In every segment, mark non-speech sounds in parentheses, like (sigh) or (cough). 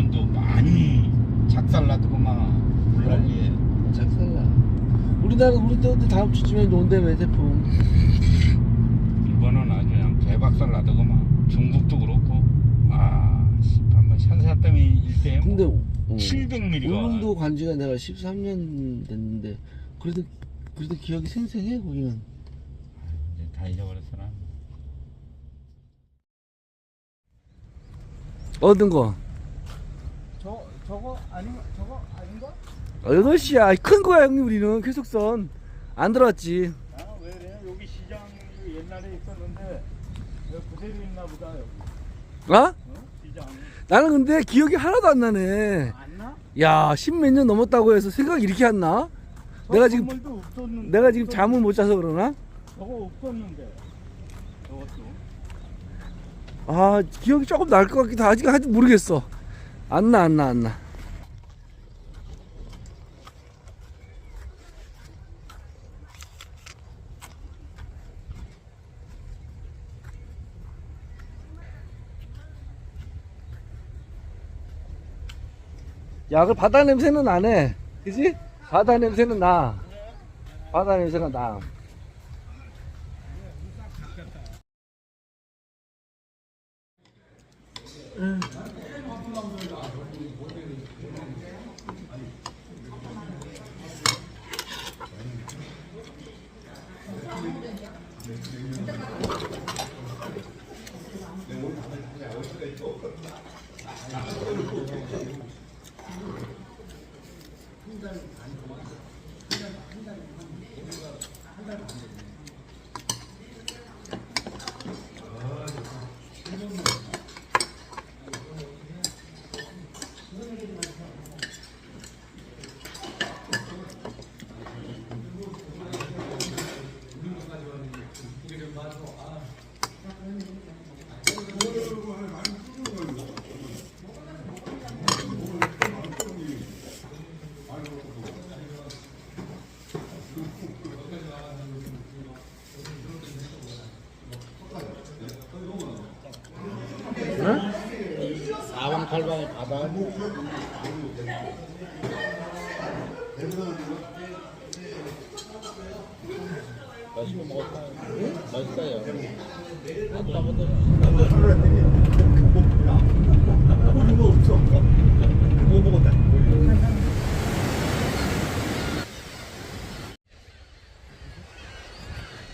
물건도 많이 작살나더구만 물난리에 작살나. 우리나라 우리도 다음 주쯤에 논대매 태풍. 이번은 아주 그냥 대박살 나더구만 중국도 그렇고 아 씨, 한번 산사땀이 일대에 근데 뭐 어, 700mm가 울릉도 간지가 내가 13년 됐는데 그래도 그래도 기억이 생생해 거기는. 이제 다 잊어버렸어 나 얻은 거. 저, 저거 아닌가? 저거 아닌가? 어, 8시야. 큰 거야, 형님, 우리는. 계속선. 안 들어왔지. 아, 왜 그래? 여기 시장 옛날에 있었는데 여기 그대로 있나 보다 여기 어? 어? 시장 나는 근데 기억이 하나도 안 나네. 안 나? 야, 십 몇 년 넘었다고 해서 생각이 이렇게 안 나? 내가 지금, 건물도 없었는데 내가 지금 없었- 잠을 못 자서 그러나? 저거 없었는데 저것도 아, 기억이 조금 날 것 같기도 아직, 아직 모르겠어. 안 나, 안 나, 안 나. 야, 그 바다 냄새는 나네. 그지? 바다 냄새는 나. 바다 냄새가 나.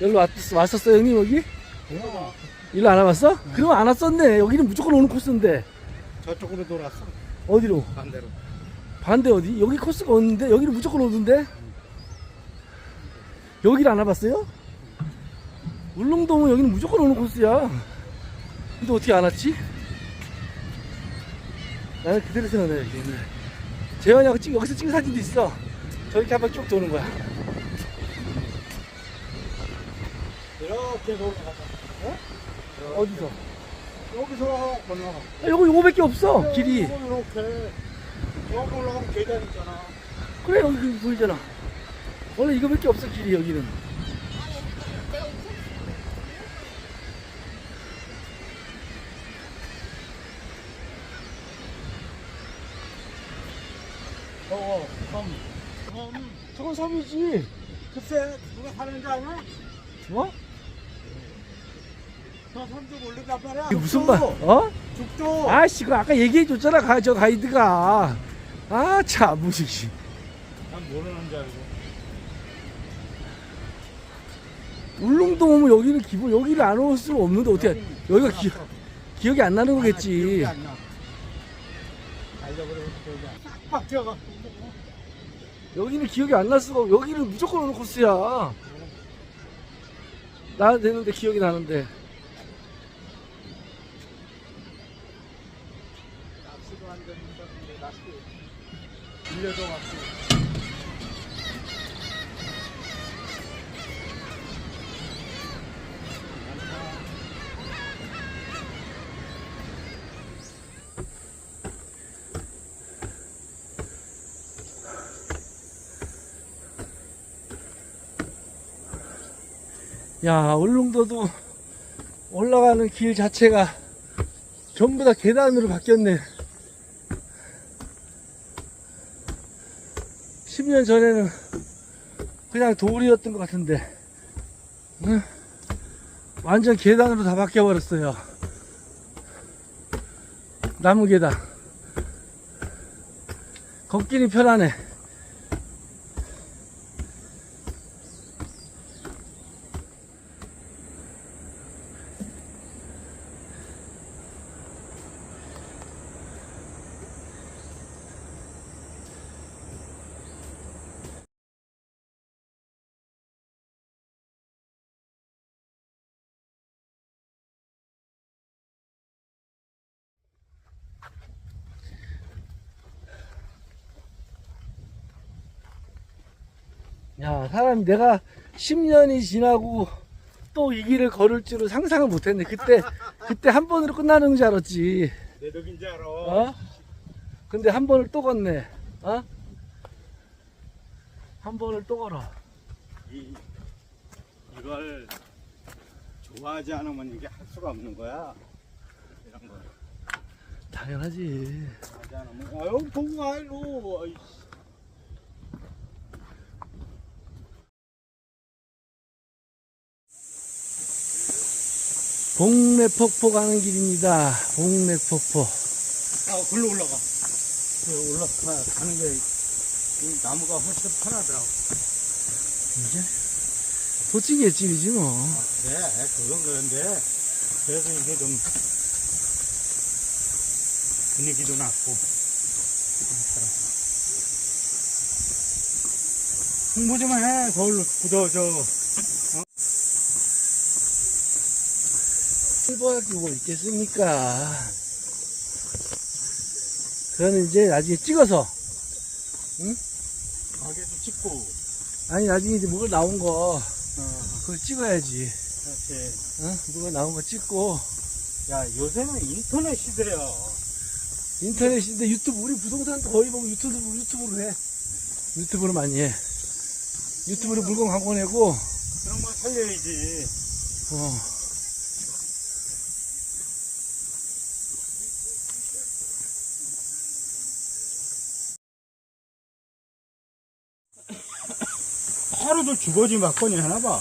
여기로 왔, 왔었어 형님 여기? 일로 안 와봤어? 그럼 안 왔었네 여기는 무조건 오는 코스인데 저쪽으로 돌았어 어디로? 반대로 반대 어디? 여기 코스가 없는데 여기는 무조건 오던데 여기를 안 와봤어요? 울릉도면 여기는 무조건 오는 코스야 근데 어떻게 안 왔지? 나는 그대로 생각나 여기는 재환이하고 찍, 여기서 찍은 사진도 있어 저렇게 한 번 쭉 도는 거야 이렇게 돌아가서 어디서? 여기서 건너가 아, 여기 이거밖에 없어. 길이. 이렇게 저기 올라가면 계단 있잖아. 그래 여기 보이잖아. 원래 이거밖에 없어 길이 여기는. 저거 섬. 저건 섬이지. 글쎄 누가 사는지 아냐? 어? 저 말이야. 이게 무슨 말 어? 죽도! 아씨 그 아까 얘기해 줬잖아 가, 저 가이드가. 아 참 무식 난 모르는 줄 알고. 울릉도 오면 여기는 기본 여기를 안 올 수는 없는데 어떻게 여기가 기, 기억이 안 나는 거겠지. 여기는 기억이 안 날 수가 없 여기는 무조건 오는 코스야. 나 되는데 기억이 나는데 되는 건데 낚시 빌려줘 갖고 야 울릉도도 올라가는 길 자체가 전부 다 계단으로 바뀌었네 10년 전에는 그냥 돌이었던 것 같은데 응? 완전 계단으로 다 바뀌어버렸어요. 나무 계단. 걷기는 편하네 야 사람이 내가 10년이 지나고 또 이 길을 걸을 줄을 상상을 못했네 그때 그때 한 번으로 끝나는 줄 알았지 내 덕인 줄 알아. 어? 근데 한 번을 또 걷네 어? 한 번을 또 걸어 이, 이걸 좋아하지 않으면 이게 할 수가 없는 거야. 이런 거. 당연하지 좋아하지 않으면 아유 보고 가 일로. 아이씨. 봉래폭포 가는 길입니다 봉래폭포 아, 글로 올라가. 그 올라가 가는데 이 나무가 훨씬 편하더라고. 이게 도찌개 집이지 뭐 네, 그건 그런데 그래서 이게 좀 분위기도 그렇더라. 홍보 좀 해. 거울로 굳어져. 뭐 있겠습니까 그거는 이제 나중에 찍어서 가게도 찍고. 아니 나중에 이제 뭐가 나온 거 어, 그걸 찍어야지 그렇지. 어? 뭐가 나온 거 찍고 야, 요새는 인터넷 시대야. 인터넷인데 유튜브 우리 부동산 거의 보면 유튜브 유튜브로 해 유튜브로 많이 해 유튜브로 물건 광고 내고 그런 걸 살려야지. 어. 주거지 막건이 하나 봐.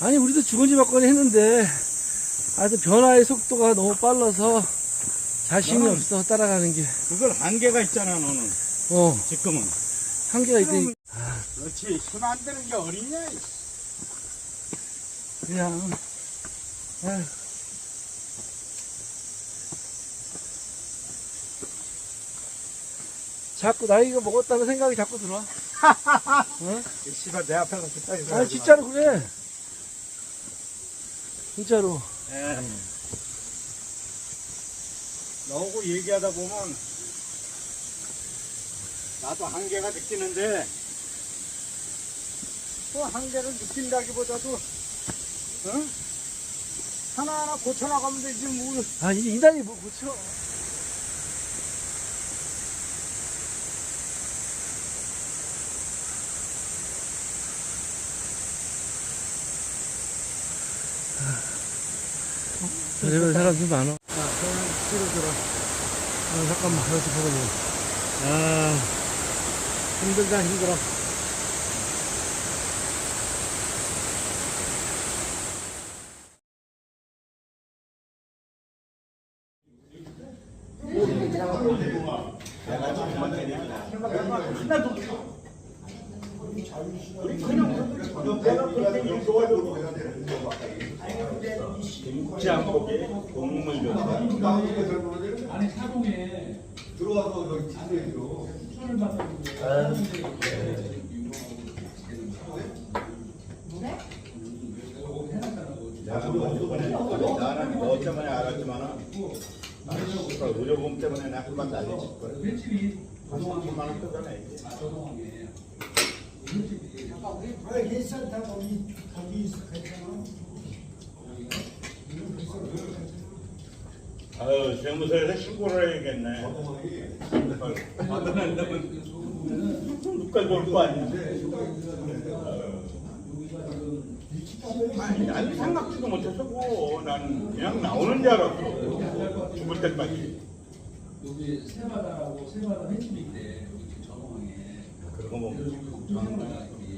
아니 우리도 주거지 받거니 했는데 아주 변화의 속도가 너무 빨라서 자신이 없어 따라가는 게 그걸 한계가 있잖아, 너는. 어, 지금은. 한계가 있더니 그렇지. 손안 되는 게 어딨냐. 이 그냥 아휴. 자꾸 나이가 먹었다는 생각이 자꾸 들어. (laughs) 어? 이 씨발 내 앞에 가서 딱 아니 진짜로 그래. 진짜로. 예. 너하고 얘기하다 보면 나도 한계가 느끼는데 그 한계를 느낀다기보다도 어? 하나하나 고쳐나가면 되지 뭐 아 이제 이단이 뭐 고쳐. 이런 사람 좀 많아. 아, 그냥 찍어주라 아, 잠깐만, 여기서 보고 좀. 아 힘들다 힘들어 묵지 않고 동물 들어와서 여기 지도해줘. 나는 너 때문에 알았지만은 의료보험 때문에 내가 한 번도 안 해줄 거야. 한 30만 원 뜯어내. 아, 괜찮다. 거기, 거기 있어. 괜찮 아. 아유, 세무서에서 신고를 해야겠네. 누가 볼거 아니야. 아유. 아니, 난 생각지도 못했었고, 나는 그냥 나오는 줄 알았어. 죽을 때까지. 여기 세마다라고 세마다 있대 여기 지금 전홍항에 그런 거 뭐,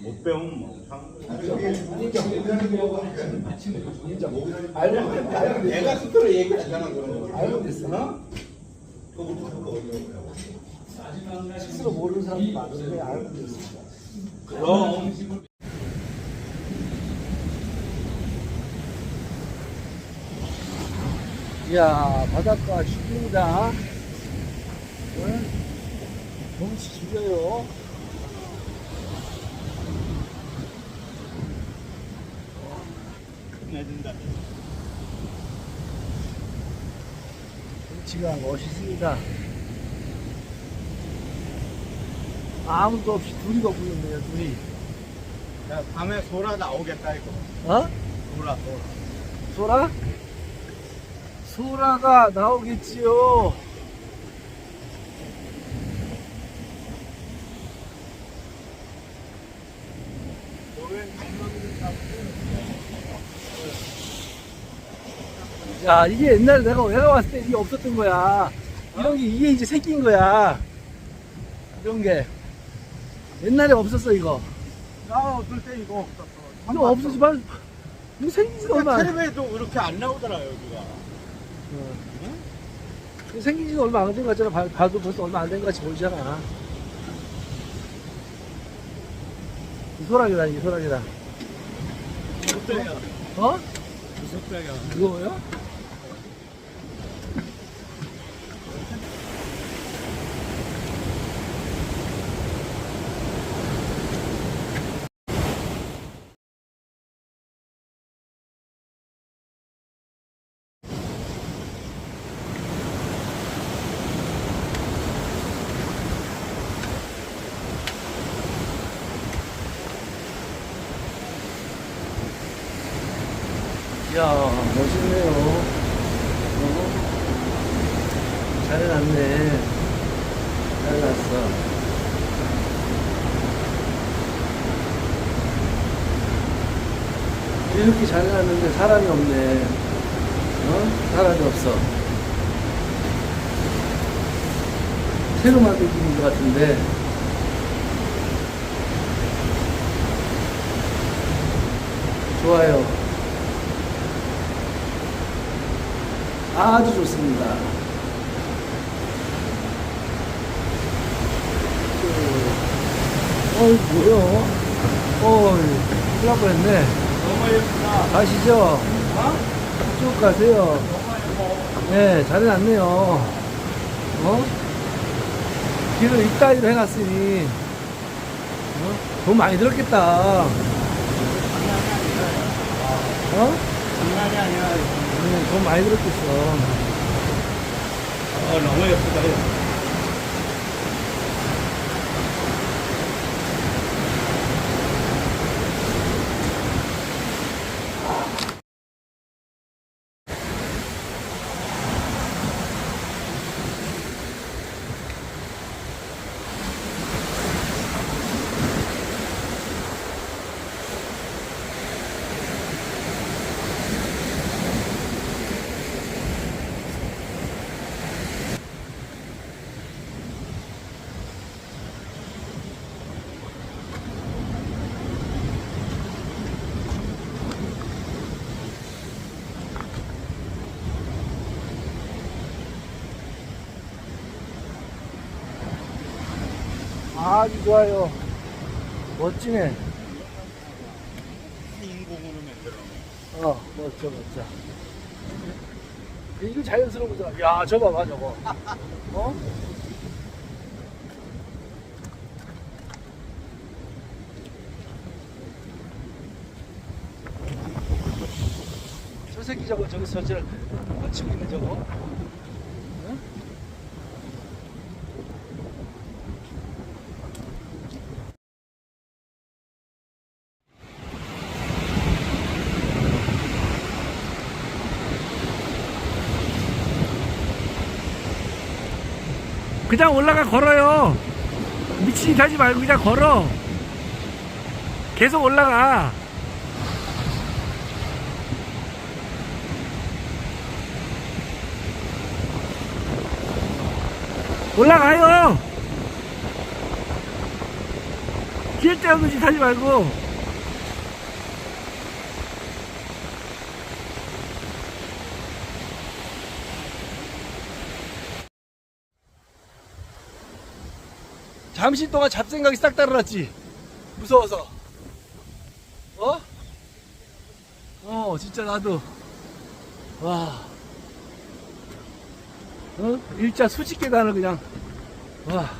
못 배우면 뭐. 참. 내가 스스로 얘기하잖아, 그런 거. 알고 있어. 어? 스스로 모르는 사람도 많은데 알고 있어. 그럼. 이야, 바닷가 죽입니다. 오늘 경치 죽여요. 내준다. 경치가 멋있습니다. 아무도 없이 둘이 걷고 있네요, 둘이. 야, 밤에 소라 나오겠다, 이거. 어? 소라, 소라. 소라? 소라가 나오겠지요. 야, 이게 옛날에 내가 내가 왔을 때 이게 없었던 거야. 이런 게 이게 이제 생긴 거야. 이런 게 옛날에 없었어 이거. 나 없을 때 이거 없었어. 이거 없었지만 이거 생긴 지가 얼마 안 텔레비에도 그렇게 안 나오더라, 여기가. 이거 생긴 지가 얼마 안 된거 같잖아. 봐- 봐도 벌써 얼마 안 된 거 같이 보이잖아. 이 소라기다, 이 소라기다. 어? 무섭다야. 이거요? 이야, 멋있네요. 어? 잘 해놨네. 잘 해놨어. 이렇게 잘 해놨는데 사람이 없네. 어? 사람이 없어. 새로 집인 것 같은데. 좋아요. 아주 좋습니다. 어이, 뭐야? 어이, 큰일 날 뻔했네. 너무 예쁘다. 가시죠. 쭉 가세요. 네, 잘 해놨네요. 어? 길을 이따위로 해놨으니, 어? 돈 많이 들었겠다. 어? 장난이 아니야. 응, 돈 많이 들었겠어. 어, 너무 예쁘다. 아주 좋아요. 멋지네. 인공으로 만들어. 어, 멋져, 멋져. 이거 자연스러운 거잖아. 야, 저 봐봐, 저거. 어? 저 새끼 저거, 저기 저저 거치고 있는 저거. 그냥 올라가 걸어요. 미친 짓 하지 말고 그냥 걸어. 계속 올라가. 올라가요. 쓸데없는 짓 하지 말고. 잠시 동안 잡생각이 싹 따라놨지. 무서워서. 어? 어, 진짜 나도. 와. 어? 일자 수직 계단을 그냥. 와.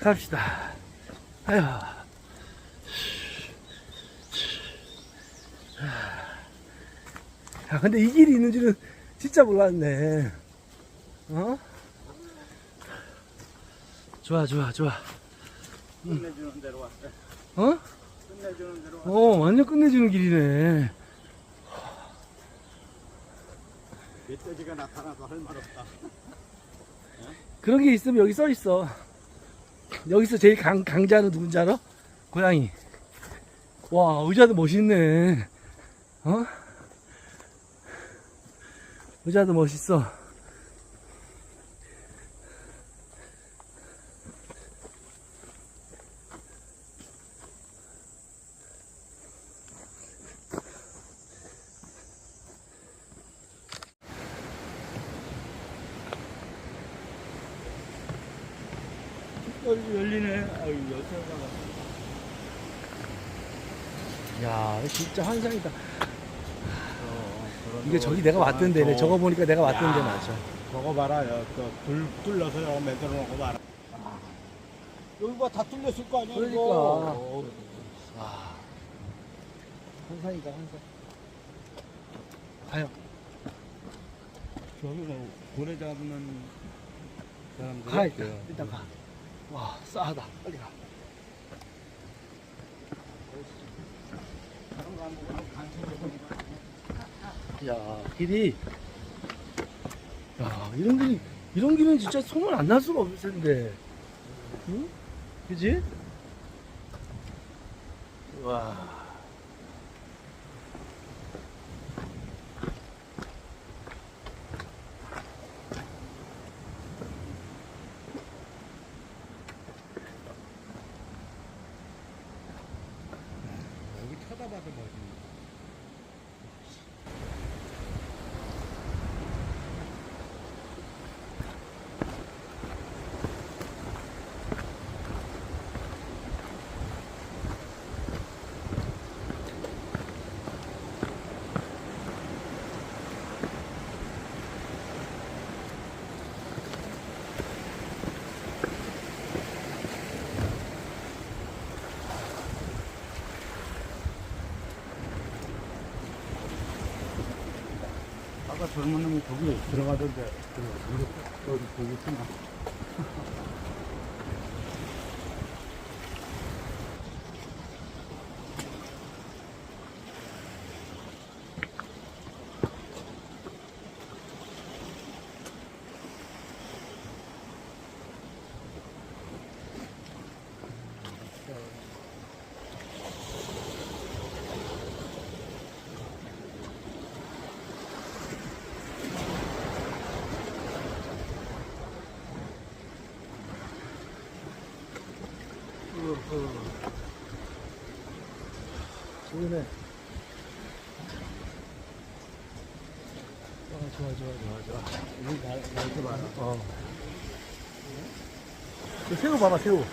갑시다. 아휴. 야, 근데 이 길이 있는 줄은 진짜 몰랐네. 어? 좋아, 좋아, 좋아. 끝내주는 대로 왔어. 어? 끝내주는 대로 왔어. 어, 완전 끝내주는 길이네. 멧돼지가 나타나서 할 말 없다. 그런 게 있으면 여기 써 있어. 여기서 제일 강, 강자는 누군지 알아? 고양이. 와, 의자도 멋있네. 어? 의자도 멋있어. 여기 열리네. 아유, 여기다가. 야, 진짜 환상이다. 이게 저기 내가 왔던 데네. 저거 보니까 내가 왔던 데 맞아. 저거 봐라. 저불 뚫려서 저거 만들어 놓고 봐라. 여기 봐다 뚫렸을 거 아니야, 그러니까. 이거. 와. 환상이다, 환상. 가요. 저기서 고래 잡는 사람들. 가, 일단. 일단 가. 와, 싸하다. 빨리 가. 야, 길이. 야, 이런 길, 이런 길은 진짜 소문 안 날 수가 없을 텐데. 응? 그지? 와. 젊은 놈이 거기 들어가던데, 그, 거기, 거기 있구나. 좋네. 아, 좋아, 좋아, 좋아, 좋아. 여기 날, 날좀 봐라. 어. 저 새우 봐봐, 새우.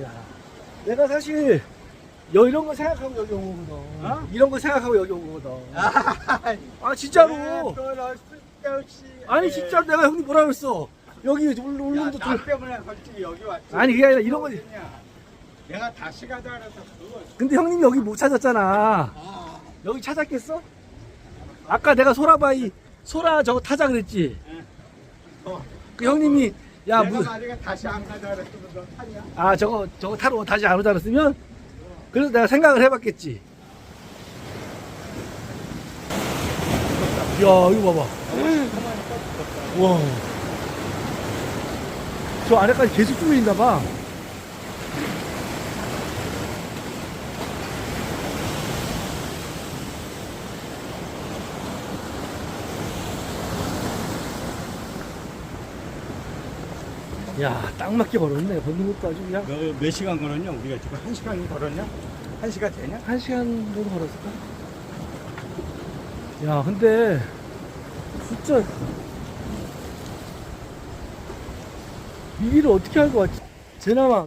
야, 내가 사실 여 이런 거 생각하고 여기 온 거거든. 어? 이런 거 생각하고 여기 온 거거든. 아 진짜로. 너 쓸데없이. 아니 진짜 내가 형님 뭐라 그랬어. 여기 울- 울릉도. 나 때문에 솔직히 여기 왔지. 아니 그게 아니라 이런 거. 내가 다시 가자 그래서 그거. 근데 형님 여기 못 찾았잖아. 아, 여기 찾았겠어? 아까 내가 소라바이 소라 저거 타자 그랬지. 어. 그 형님이 야 내가 무, 만약에 다시 안 가자 그랬으면 너 타냐? 아 저거 저거 타러 다시 안 오자 그랬으면 그래서 내가 생각을 해봤겠지. 야 이거 봐봐. 와. 저 아래까지 계속 있나 봐. 야, 딱 맞게 걸었네. 걷는 것도 아주 그냥 너몇 시간 걸었냐? 우리가 지금 한 시간 걸었냐? 한 시간 되냐? 한 시간 정도 걸었을까? 야, 근데 진짜 이 길을 어떻게 알고 왔지? 제나마